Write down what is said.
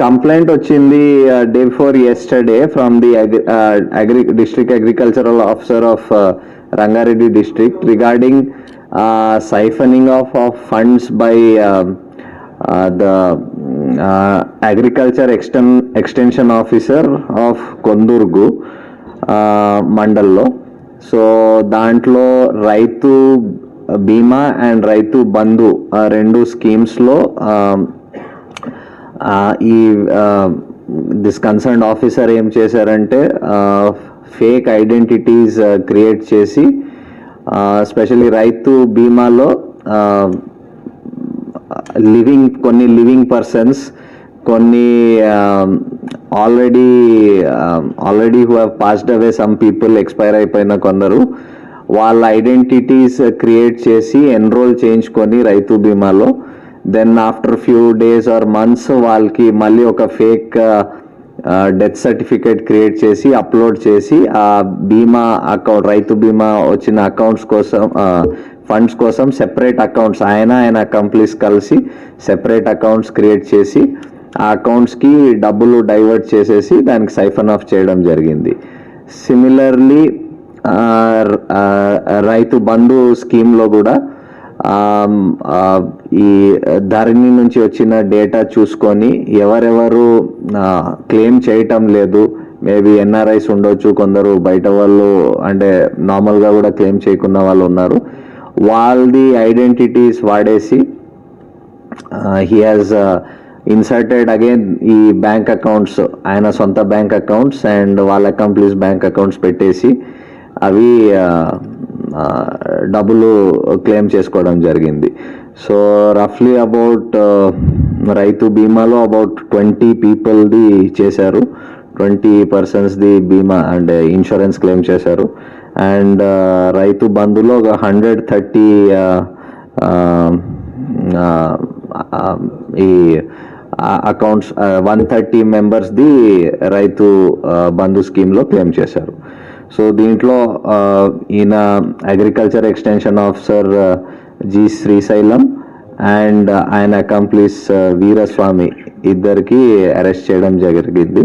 Complaint వచ్చింది day before yesterday from the agri district agricultural officer of Rangareddy district regarding siphoning of of funds by the agriculture exten extension officer of Kondurgu మండల్లో. So దాంట్లో రైతు బీమా and Rythu Bandhu రెండు స్కీమ్స్లో ఈ this concern officer ఏం చేశారంటే fake identities create చేసి specially రైతు బీమాలో లివింగ్ కొన్ని లివింగ్ పర్సన్స్ కొన్ని already already who have passed away some people expire అయిపోయిన కొందరు వాళ్ళ ఐడెంటిటీస్ క్రియేట్ చేసి ఎన్రోల్ చేయించుకొని రైతు బీమాలో then after few days or months వాళ్ళకి మళ్ళీ ఒక ఫేక్ డెత్ సర్టిఫికేట్ క్రియేట్ చేసి అప్లోడ్ చేసి ఆ బీమా అకౌంట్ రైతు బీమా వచ్చిన అకౌంట్స్ కోసం uh, ఫండ్స్ కోసం సెపరేట్ అకౌంట్స్ ఆయన ఆయన కంప్లీస్ కలిసి సెపరేట్ అకౌంట్స్ క్రియేట్ చేసి ఆ అకౌంట్స్కి డబ్బులు డైవర్ట్ చేసేసి దానికి సైఫన్ ఆఫ్ చేయడం జరిగింది. సిమిలర్లీ రైతు బంధు స్కీమ్లో కూడా ఈ ధరణి నుంచి వచ్చిన డేటా చూసుకొని ఎవరెవరు క్లెయిమ్ చేయటం లేదు. మేబీ ఎన్ఆర్ఐస్ ఉండొచ్చు కొందరు బయట వాళ్ళు అంటే నార్మల్గా కూడా క్లెయిమ్ చేయకున్న వాళ్ళు ఉన్నారు. వాళ్ళది ఐడెంటిటీస్ వాడేసి హీ హాజ్ ఇన్సర్టెడ్ అగైన్ ఈ బ్యాంక్ అకౌంట్స్ ఆయన సొంత బ్యాంక్ అకౌంట్స్ అండ్ వాళ్ళ కంప్లీస్ బ్యాంక్ అకౌంట్స్ పెట్టేసి అవి డబ్బులు క్లెయిమ్ చేసుకోవడం జరిగింది. సో రఫ్లీ అబౌట్ రైతు బీమాలో అబౌట్ ట్వంటీ పీపుల్ది చేశారు. ట్వంటీ పర్సన్స్ది బీమా అంటే ఇన్సూరెన్స్ క్లెయిమ్ చేశారు. అండ్ రైతు బంధులో ఒక హండ్రెడ్ థర్టీ ఈ అకౌంట్స్ వన్ థర్టీ మెంబర్స్ది రైతు బంధు స్కీమ్లో క్లెయిమ్ చేశారు. సో దీంట్లో ఈయన agriculture extension officer G Srisailam and ఆయన అకంప్లీస్ వీరస్వామి ఇద్దరికి అరెస్ట్ చేయడం జరిగింది.